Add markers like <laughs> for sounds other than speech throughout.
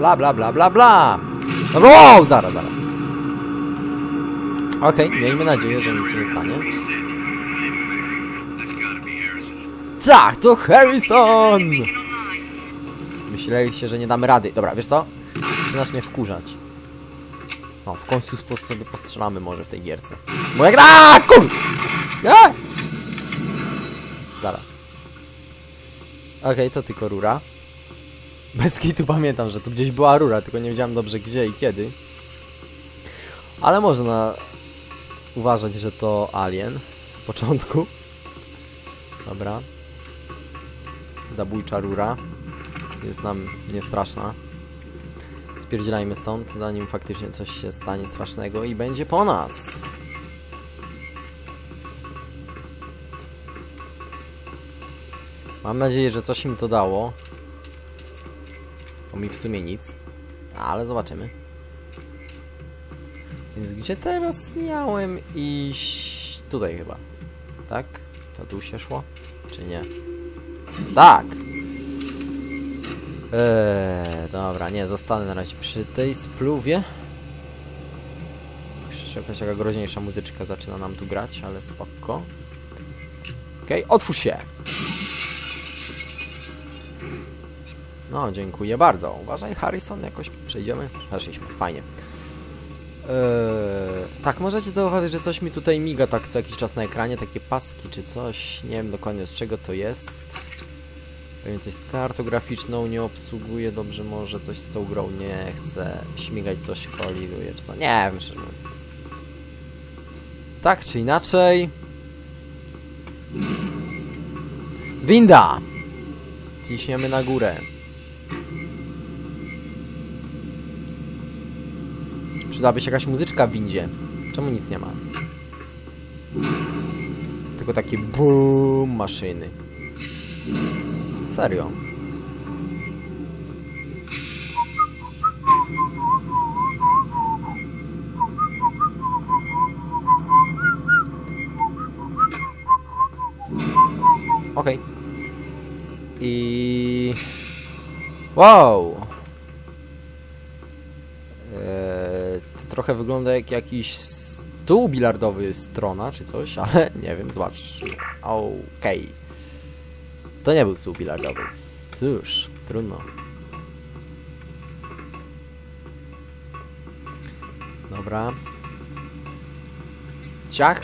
Bla, bla, bla, bla, bla. Dobra, wow, zaraz, zaraz. Okej, miejmy nadzieję, że nic się nie stanie. Tak, to Harrison! Myśleliście, że nie damy rady. Dobra, wiesz co? Zaczynasz mnie wkurzać. O, w końcu sobie postrzelamy może w tej gierce. Bo jak... Aaaa, kur... A! Zaraz. Okej, to tylko rura. Bez kitu pamiętam, że tu gdzieś była rura, tylko nie wiedziałem dobrze gdzie i kiedy. Ale można uważać, że to alien z początku. Dobra. Zabójcza rura. Jest nam niestraszna. Spierdzielajmy stąd, zanim faktycznie coś się stanie strasznego i będzie po nas. Mam nadzieję, że coś im to dało. Bo mi w sumie nic. Ale zobaczymy. Więc gdzie teraz miałem iść? Tutaj chyba. Tak? To tu się szło? Czy nie? Tak! Eee, dobra, nie, zostanę na razie przy tej spluwie. Jeszcze jakaś taka groźniejsza muzyczka zaczyna nam tu grać, ale spoko. Okej, otwórz się! No, dziękuję bardzo. Uważaj, Harrison, jakoś przejdziemy. Przeszliśmy, fajnie. Eee, tak, możecie zauważyć, że coś mi tutaj miga tak co jakiś czas na ekranie, takie paski czy coś. Nie wiem dokładnie z czego to jest. Pewnie coś z kartą graficzną nie obsługuje dobrze, może coś z tą grą nie chce śmigać, coś koliduje, czy co. Nie wiem, szczerze mówiąc. Tak czy inaczej. Winda! Ciśniemy na górę. Przydałaby się jakaś muzyczka w windzie. Czemu nic nie ma? Tylko takie boom maszyny. Serio. Okej. I... Wow! Eee, to trochę wygląda jak jakiś stół bilardowy strona czy coś, <laughs> ale nie wiem, zobacz. Okej. To nie był stół bilardowy. Cóż, trudno. Dobra. Ciach.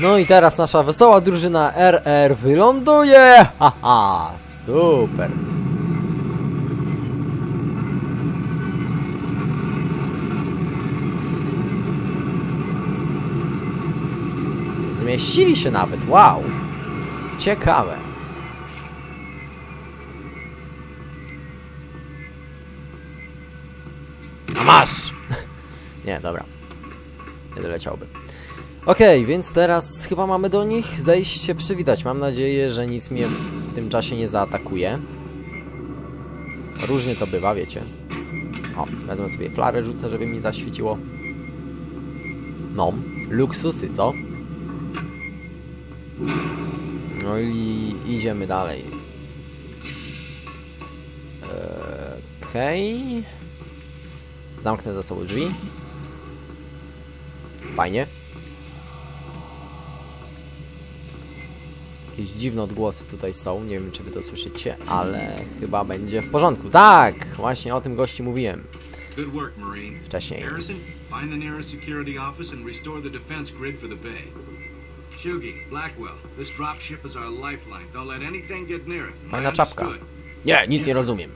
No i teraz nasza wesoła drużyna RR wyląduje! <laughs> Haha, super. Zmieścili się nawet, wow. Ciekawe. Masz! <laughs> Nie, dobra. Nie doleciałby. Okej, więc teraz chyba mamy do nich zejść się przywitać. Mam nadzieję, że nic mnie w tym czasie nie zaatakuje. Różnie to bywa, wiecie. O, wezmę sobie flarę, rzucę, żeby mi zaświeciło. No, luksusy, co? No i idziemy dalej. Eee, Okej. Zamknę za sobą drzwi. Fajnie. Jakieś dziwne odgłosy tutaj są, nie wiem czy wy to słyszycie, ale chyba będzie w porządku. Tak! Właśnie o tym gości mówiłem Good work, Marine. wcześniej. Harrison, find the nearest security office and restore the defense grid for the bay. Shugi, Blackwell, this dropship is our lifeline. Don't let anything get near it. Fajna czapka. Nie, nic nie rozumiem.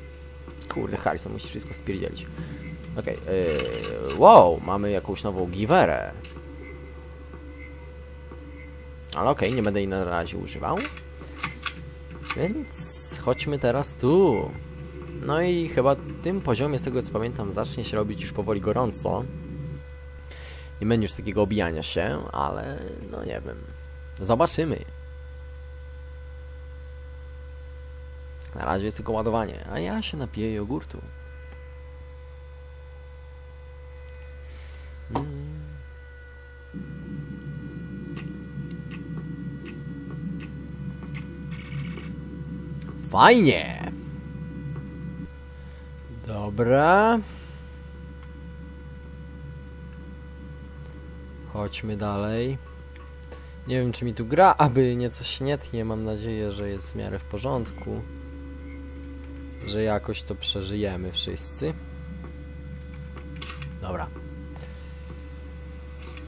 Kurde, Harrison, musisz wszystko spierdzielić. Okej, yy, wow, mamy jakąś nową giwerę. Ale okej, nie będę jej na razie używał. Więc chodźmy teraz tu. No i chyba tym poziomie, z tego co pamiętam, zacznie się robić już powoli gorąco. Nie będzie już takiego obijania się, ale no nie wiem. Zobaczymy. Na razie jest tylko ładowanie, a ja się napiję jogurtu. Mm. Fajnie. Dobra. Chodźmy dalej. Nie wiem, czy mi tu gra, aby nieco śnietnie. Mam nadzieję, że jest w miarę w porządku. Że jakoś to przeżyjemy wszyscy. Dobra.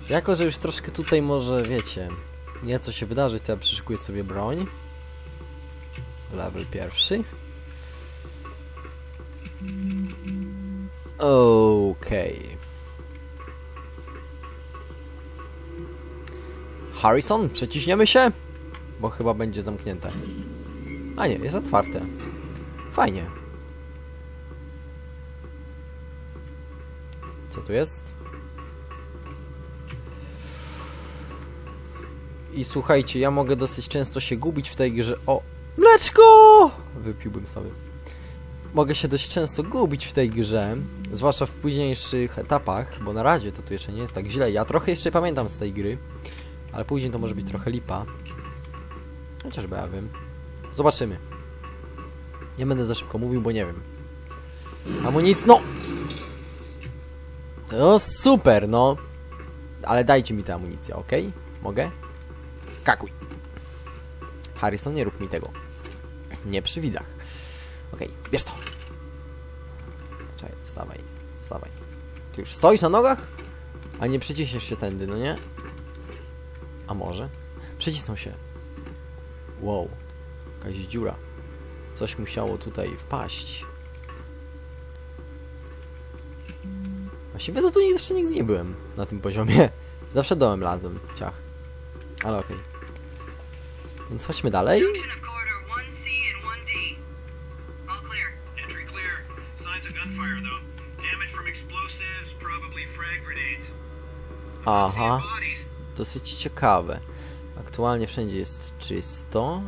Jako, że już troszkę tutaj może, wiecie, nieco się wydarzyć, to ja przyszykuję sobie broń. Level pierwszy. Okej. Harrison, przeciśniemy się? Bo chyba będzie zamknięte. A nie, jest otwarte. Fajnie. Co tu jest? I słuchajcie, ja mogę dosyć często się gubić w tej grze. O! Mleczko! Wypiłbym sobie. Mogę się dość często gubić w tej grze, zwłaszcza w późniejszych etapach, bo na razie to tu jeszcze nie jest tak źle. Ja trochę jeszcze pamiętam z tej gry, ale później to może być trochę lipa. Chociażby ja wiem. Zobaczymy. Nie będę za szybko mówił, bo nie wiem. Amunic... No! No super, no. Ale dajcie mi tę amunicję, ok? Mogę? Skakuj. Harrison, nie rób mi tego. Nie przy widzach. Okej, bierz to. Czekaj, wstawaj, wstawaj. Ty już stoisz na nogach? A nie przyciśniesz się tędy, no nie? A może? Przecisnął się. Wow, jakaś dziura. Coś musiało tutaj wpaść. Właściwie to tu jeszcze nigdy nie byłem na tym poziomie. <laughs> Zawsze dołem razem, ciach. Ale okej. Okay. Więc chodźmy dalej. Aha. Dosyć ciekawe. Aktualnie wszędzie jest czysto,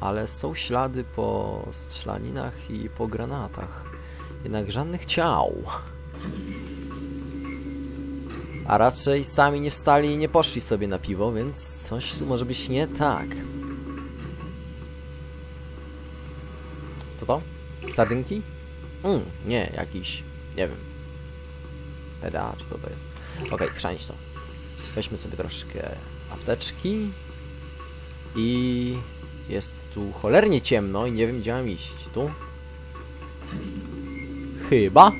ale są ślady po strzelaninach i po granatach. Jednak żadnych ciał. A raczej sami nie wstali i nie poszli sobie na piwo, więc coś tu może być nie tak. Co to? Sardynki? Mm, nie, jakiś, nie wiem. PDA, czy to to jest? Okej, okay, to. Weźmy sobie troszkę apteczki. I jest tu cholernie ciemno i nie wiem gdzie mam iść. Tu? Chyba?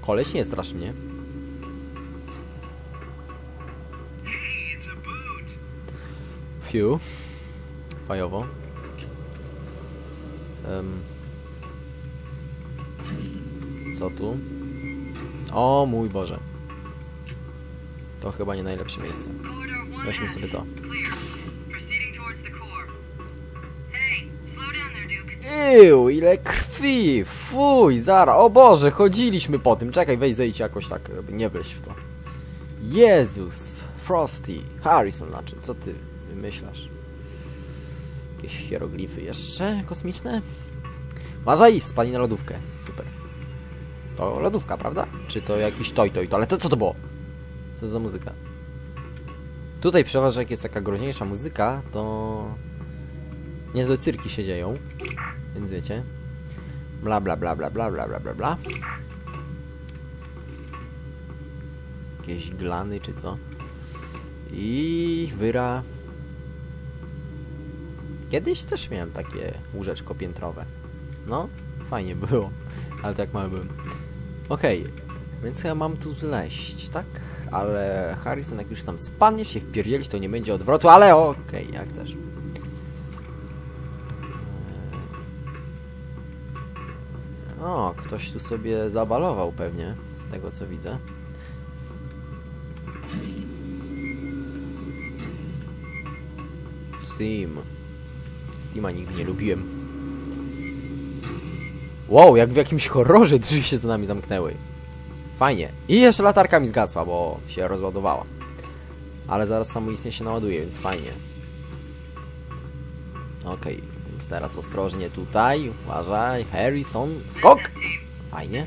Koleś nie strasz mnie. Fiu. Fajowo. Um. Co tu? O mój Boże. To chyba nie najlepsze miejsce. Corridor 1 Weźmy sobie to. Ew, ile krwi! Fuj, zara, o Boże, chodziliśmy po tym. Czekaj, weź zejdź jakoś tak, żeby nie wleźć w to. Jezus, Frosty, Harrison, znaczy, co ty wymyślasz? Jakieś hieroglify jeszcze kosmiczne? Uważaj, spali na lodówkę. Super. To lodówka, prawda? Czy to jakiś toj toj to? Ale to co to było? Co to za muzyka? Tutaj przeważnie jak jest taka groźniejsza muzyka, to niezłe cyrki się dzieją. Więc wiecie. Bla bla bla bla bla bla bla bla bla. Jakieś glany czy co. I wyra. Kiedyś też miałem takie łóżeczko piętrowe. No, fajnie było. Ale to jak mały byłem. Okej, więc ja mam tu zleść, tak? Ale Harrison jak już tam spadnie się wpierdzielić, to nie będzie odwrotu, ale okej, jak też. O, ktoś tu sobie zabalował pewnie, z tego co widzę. Steam. Steama nigdy nie lubiłem. Wow, jak w jakimś horrorze drzwi się za nami zamknęły. Fajnie. I jeszcze latarka mi zgasła, bo się rozładowała. Ale zaraz samoistnie się naładuje, więc fajnie. Okej, więc teraz ostrożnie tutaj. Uważaj, Harrison. Skok! Fajnie.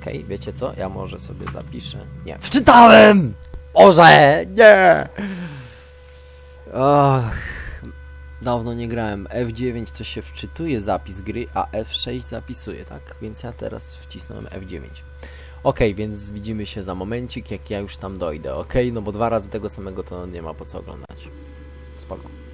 Okej, wiecie co? Ja może sobie zapiszę. Nie, wczytałem! Boże, nie! Och, dawno nie grałem. F9 to się wczytuje zapis gry, a F6 zapisuje, tak? Więc ja teraz wcisnąłem F9. Okej, więc widzimy się za momencik, jak ja już tam dojdę, okej? No bo dwa razy tego samego to nie ma po co oglądać. Spoko.